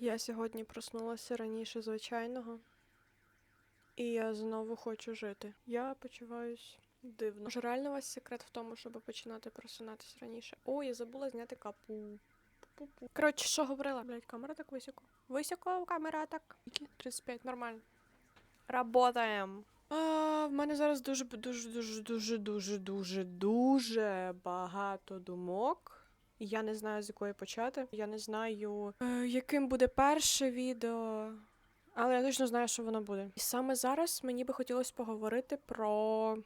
Я сьогодні проснулася раніше звичайного, і я знову хочу жити. Я почуваюсь дивно. Може, реально у вас секрет в тому, щоб починати просинатись раніше. О, я забула зняти капу. Коротше, що говорила? Блять, камера так високо. Високо, камера так. 35, нормально. Работаем. А, в мене зараз дуже дуже дуже дуже дуже дуже дуже багато думок. Я не знаю, з якої почати. Я не знаю, е, яким буде перше відео. Але я точно знаю, що воно буде. І саме зараз мені би хотілося поговорити про.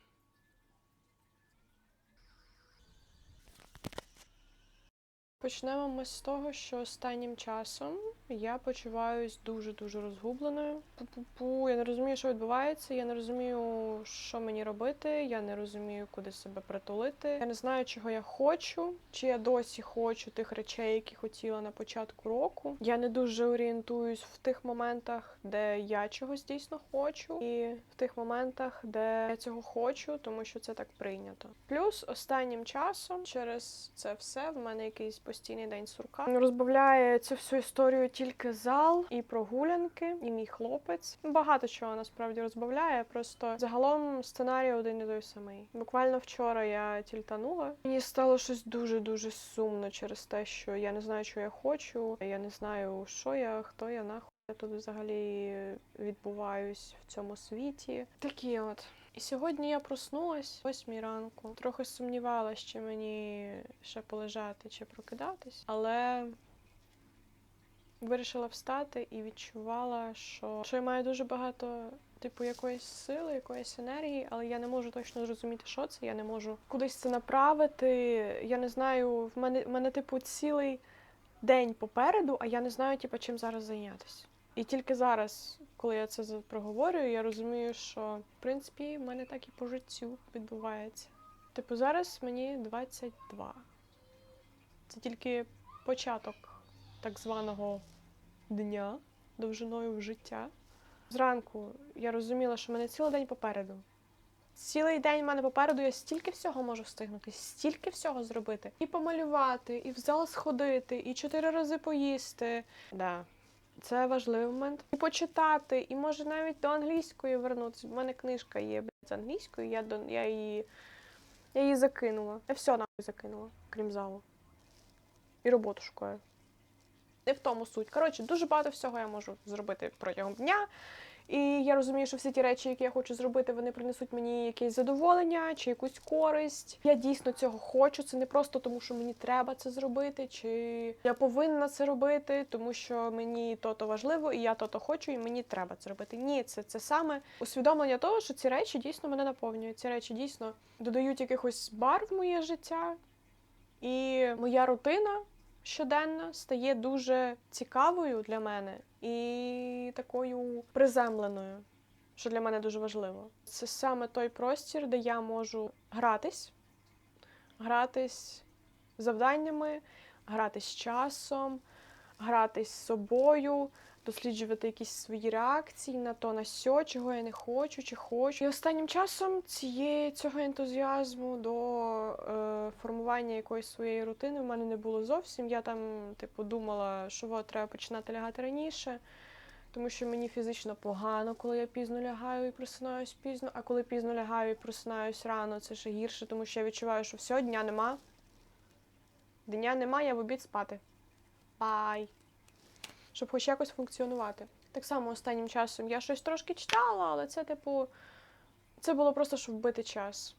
Почнемо ми з того, що останнім часом я почуваюсь дуже-дуже розгубленою. Пу-пу-пу, я не розумію, що відбувається. Я не розумію, що мені робити. Я не розумію, куди себе притулити. Я не знаю, чого я хочу, чи я досі хочу тих речей, які хотіла на початку року. Я не дуже орієнтуюсь в тих моментах, де я чогось дійсно хочу, і в тих моментах, де я цього хочу, тому що це так прийнято. Плюс останнім часом через це все в мене якийсь постійний день сурка. Розбавляє цю всю історію тільки зал і прогулянки, і мій хлопець. Багато чого насправді розбавляє. Просто загалом сценарій один і той самий. Буквально вчора я тільтанула. Мені стало щось дуже дуже сумно через те, що я не знаю, що я хочу. Я не знаю, що я, хто я нахуй. Я тут взагалі відбуваюсь в цьому світі. Такі от. І сьогодні я проснулась 8 ранку. Трохи сумнівалася, чи мені ще полежати чи прокидатись, але вирішила встати і відчувала, що, що я маю дуже багато. Типу якоїсь сили, якоїсь енергії, але я не можу точно зрозуміти, що це. Я не можу кудись це направити. Я не знаю, в мене в мене, типу, цілий день попереду, а я не знаю, типу, чим зараз зайнятися. І тільки зараз, коли я це проговорюю, я розумію, що в принципі в мене так і по життю відбувається. Типу, зараз мені 22. Це тільки початок так званого дня довжиною в життя. Зранку я розуміла, що в мене цілий день попереду. Цілий день в мене попереду я стільки всього можу встигнути, стільки всього зробити. І помалювати, і в зал сходити, і чотири рази поїсти. Да. Це важливий момент. І почитати, і може навіть до англійської вернутися. У мене книжка є з англійською, я, до, я, її, я її закинула. Я все нахуй закинула, крім залу. І роботу шукаю. Не в тому суть. Коротше, дуже багато всього я можу зробити протягом дня. І я розумію, що всі ті речі, які я хочу зробити, вони принесуть мені якесь задоволення чи якусь користь. Я дійсно цього хочу. Це не просто тому, що мені треба це зробити, чи я повинна це робити, тому що мені то-то важливо, і я то-то хочу, і мені треба це робити. Ні, це, це саме усвідомлення того, що ці речі дійсно мене наповнюють. Ці речі дійсно додають якихось барв в моє життя. І моя рутина щоденна стає дуже цікавою для мене і такою приземленою, що для мене дуже важливо. Це саме той простір, де я можу гратись, гратись завданнями, гратись часом, гратись з собою. Досліджувати якісь свої реакції на то, на сьо, чого я не хочу, чи хочу. І останнім часом цієї цього ентузіазму до е, формування якоїсь своєї рутини в мене не було зовсім. Я там, типу, думала, що от, треба починати лягати раніше, тому що мені фізично погано, коли я пізно лягаю і просинаюсь пізно. А коли пізно лягаю і просинаюсь рано, це ще гірше, тому що я відчуваю, що все, дня нема. Дня нема, я в обід спати. Бай! Щоб хоч якось функціонувати. Так само останнім часом я щось трошки читала, але це, типу, це було просто, щоб вбити час.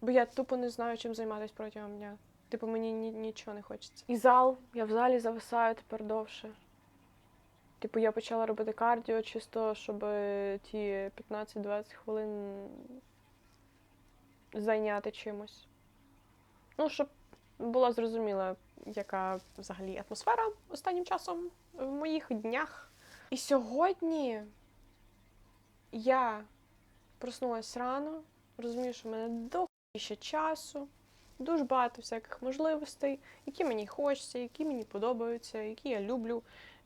Бо я тупо не знаю, чим займатися протягом дня. Типу, мені ні, нічого не хочеться. І зал, я в залі зависаю тепер довше. Типу, я почала робити кардіо чисто, щоб ті 15-20 хвилин зайняти чимось. Ну, щоб була зрозуміла, яка взагалі атмосфера останнім часом в моїх днях. І сьогодні я проснулась рано, розумію, що в мене до ще часу, дуже багато всяких можливостей, які мені хочеться, які мені подобаються, які я люблю.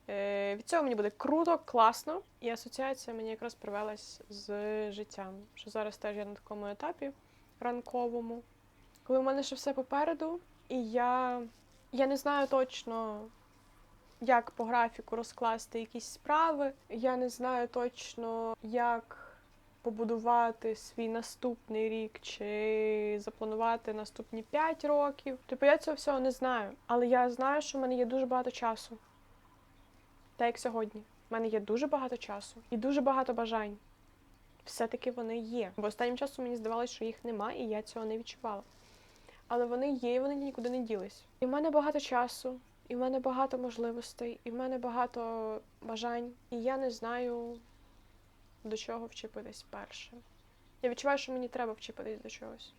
Е, від цього мені буде круто, класно. І асоціація мені якраз привелась з життям. Що зараз теж я на такому етапі ранковому, коли в мене ще все попереду, і я, я не знаю точно, як по графіку розкласти якісь справи. Я не знаю точно, як побудувати свій наступний рік чи запланувати наступні 5 років. Типу, я цього всього не знаю. Але я знаю, що в мене є дуже багато часу. Так як сьогодні. У мене є дуже багато часу і дуже багато бажань. Все-таки вони є. Бо останнім часом мені здавалося, що їх нема, і я цього не відчувала. Але вони є, і вони нікуди не ділись. І в мене багато часу, і в мене багато можливостей, і в мене багато бажань, і я не знаю, до чого вчепитись перше. Я відчуваю, що мені треба вчепитись до чогось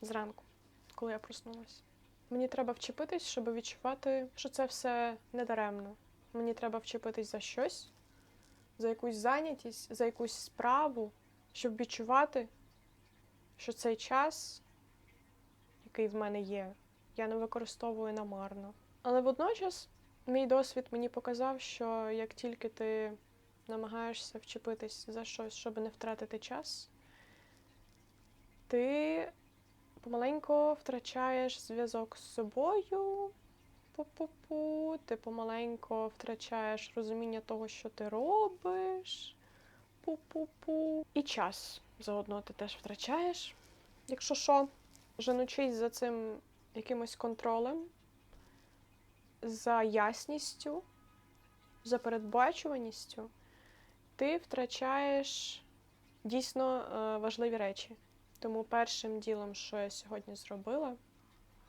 зранку, коли я проснулася. Мені треба вчепитись, щоб відчувати, що це все недаремно. Мені треба вчепитись за щось, за якусь зайнятість, за якусь справу, щоб відчувати, що цей час, який в мене є, я не використовую намарно. Але водночас мій досвід мені показав, що як тільки ти намагаєшся вчепитись за щось, щоб не втратити час, ти помаленько втрачаєш зв'язок з собою. Пу-пу-пу, ти помаленько втрачаєш розуміння того, що ти робиш. Пу-пу-пу. І час заодно ти теж втрачаєш. Якщо що, женучись за цим якимось контролем, за ясністю, за передбачуваністю, ти втрачаєш дійсно е, важливі речі. Тому першим ділом, що я сьогодні зробила,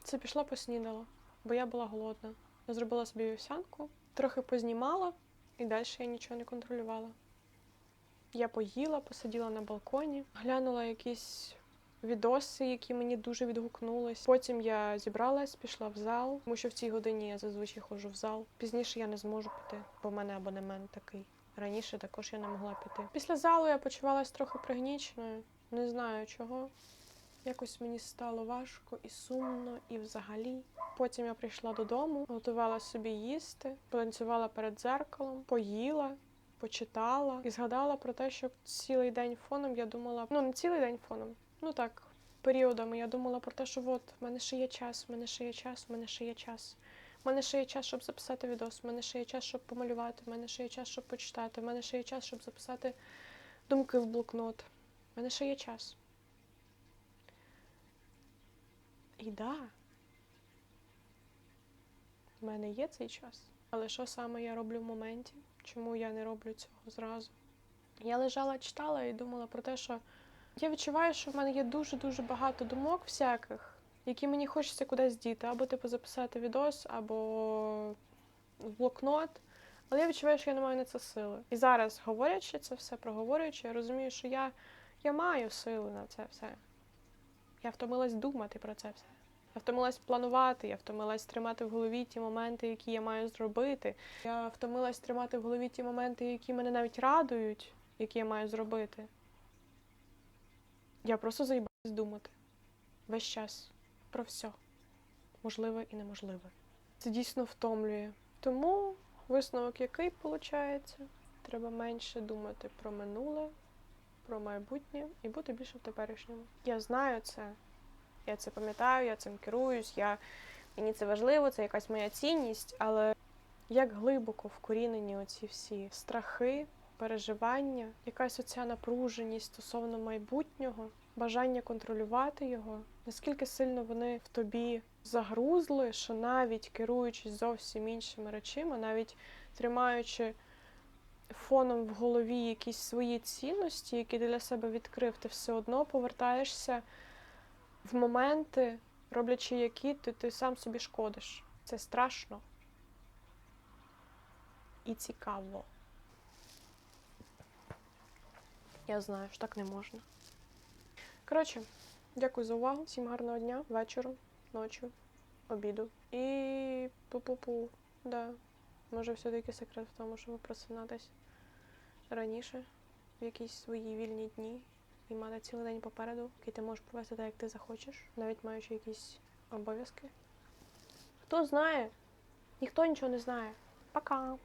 це пішла поснідала, бо я була голодна. Я зробила собі вівсянку, трохи познімала, і далі я нічого не контролювала. Я поїла, посиділа на балконі, глянула якісь відоси, які мені дуже відгукнулись. Потім я зібралась, пішла в зал, тому що в цій годині я зазвичай ходжу в зал. Пізніше я не зможу піти, бо в мене абонемент такий. Раніше також я не могла піти. Після залу я почувалась трохи пригніченою, не знаю чого. Якось мені стало важко і сумно, і взагалі. Потім я прийшла додому, готувала собі їсти, потанцювала перед дзеркалом, поїла, почитала і згадала про те, що цілий день фоном я думала, ну не цілий день фоном, ну так, періодами я думала про те, що от в мене ще є час, в мене ще є час, в мене ще є час. У мене ще є час, щоб записати відос, в мене ще є час, щоб помалювати, в мене ще є час, щоб почитати, в мене ще є час, щоб записати думки в блокнот. В мене ще є час. І да, в мене є цей час. Але що саме я роблю в моменті? Чому я не роблю цього зразу? Я лежала, читала і думала про те, що я відчуваю, що в мене є дуже-дуже багато думок всяких, які мені хочеться кудись діти, або типу записати відос, або в блокнот. Але я відчуваю, що я не маю на це сили. І зараз, говорячи це все, проговорюючи, я розумію, що я, я маю сили на це все. Я втомилась думати про це все. Я втомилась планувати, я втомилась тримати в голові ті моменти, які я маю зробити. Я втомилась тримати в голові ті моменти, які мене навіть радують, які я маю зробити. Я просто заїбалась думати весь час про все, можливе і неможливе. Це дійсно втомлює. Тому висновок який виходить? Треба менше думати про минуле, про майбутнє і бути більше в теперішньому. Я знаю це, я це пам'ятаю, я цим керуюсь, я... мені це важливо, це якась моя цінність, але як глибоко вкорінені оці всі страхи, переживання, якась оця напруженість стосовно майбутнього, бажання контролювати його, наскільки сильно вони в тобі загрузли, що навіть керуючись зовсім іншими речами, навіть тримаючи фоном в голові якісь свої цінності, які для себе відкрив, ти все одно повертаєшся в моменти, роблячи які ти, ти сам собі шкодиш. Це страшно і цікаво. Я знаю, що так не можна. Коротше, дякую за увагу. Всім гарного дня, вечора, ночі, обіду. І пу-пу-пу. Да. Може, все-таки секрет в тому, щоб просинатись раніше, в якісь свої вільні дні, і мати цілий день попереду, який ти можеш провести так, як ти захочеш, навіть маючи якісь обов'язки. Хто знає? Ніхто нічого не знає. Пока!